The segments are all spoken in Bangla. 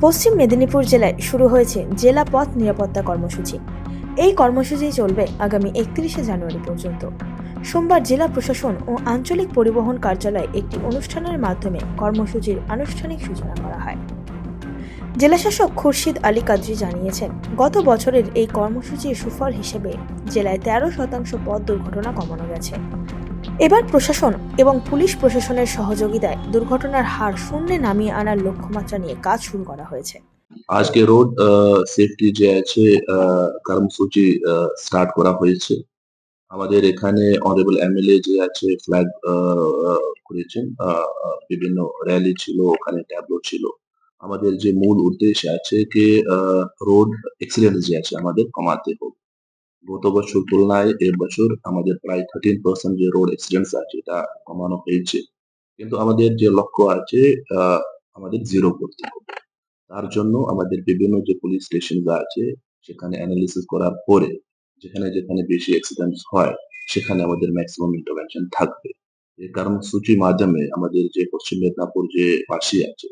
পশ্চিম মেদিনীপুর জেলায় শুরু হয়েছে জেলা পথ নিরাপত্তা কর্মসূচি। এই কর্মসূচি চলবে আগামী একত্রিশে জানুয়ারি পর্যন্ত। সোমবার জেলা প্রশাসন ও আঞ্চলিক পরিবহন কার্যালয়ে একটি অনুষ্ঠানের মাধ্যমে কর্মসূচির আনুষ্ঠানিক সূচনা করা হয়। জেলাশাসক খুরশিদ আলী কাদরি জানিয়েছেন, গত বছরের এই কর্মসূচির সুফল হিসেবে জেলায় তেরো শতাংশ পথ দুর্ঘটনা কমানো গেছে। এবার প্রশাসন এবং পুলিশ প্রশাসনের সহযোগিতায় দুর্ঘটনার হার শূন্যে নামিয়ে আনার লক্ষ্যমাত্রা নিয়ে কাজ শুরু করা হয়েছে। আজকে রোড সেফটি যে আছে কর্মসূচি স্টার্ট করা হয়েছে। আমাদের এখানে অনারেবল এমএলএ যে আছে ফ্ল্যাগ করেছেন বিভিন্ন র্যালি ছিল, ওখানে ট্যাবলো ছিল। আমাদের যে মূল উদ্দেশ্য আছে যে রোড অ্যাক্সিডেন্ট যে আছে আমাদের কমাতে হবে গত বছর তুলনায় এবছর আমাদের প্রায় থার্টিন পার্সেন্ট যে রোড অ্যাক্সিডেন্টস আছে, এটা কমানো হয়েছে। কিন্তু আমাদের যে লক্ষ্য আছে আমাদের জিরো করতে হবে। তার জন্য আমাদের বিভিন্ন যে পুলিশ স্টেশন আছে, সেখানে অ্যানালিসিস করার পরে, যেখানে যেখানে বেশি অ্যাক্সিডেন্ট হয়, সেখানে আমাদের ম্যাক্সিমাম ইন্টারভেনশন থাকবে। এই কর্মসূচির মাধ্যমে আমাদের যে পশ্চিম মেদিনীপুর যে বাসী আছে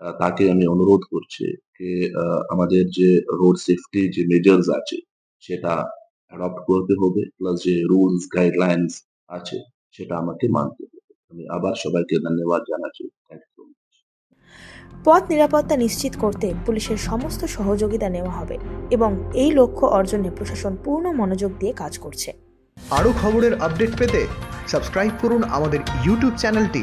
তাকে আমি অনুরোধ করছি যে আমাদের যে রোড সেফটি যে মেজার্স আছে সেটা অ্যাডপ্ট করতে হবে প্লাস যে রুলস গাইডলাইন্স আছে সেটা আমাকে মানতে হবে। আমি আবার সবাইকে ধন্যবাদ জানাচ্ছি। থ্যাংক ইউ পথ নিরাপত্তা নিশ্চিত করতে পুলিশের সমস্ত সহযোগিতা নেওয়া হবে এবং এই লক্ষ্য অর্জনে প্রশাসন পূর্ণ মনোযোগ দিয়ে কাজ করছে। আরও খবরের আপডেট পেতে সাবস্ক্রাইব করুন আমাদের ইউটিউব চ্যানেলটি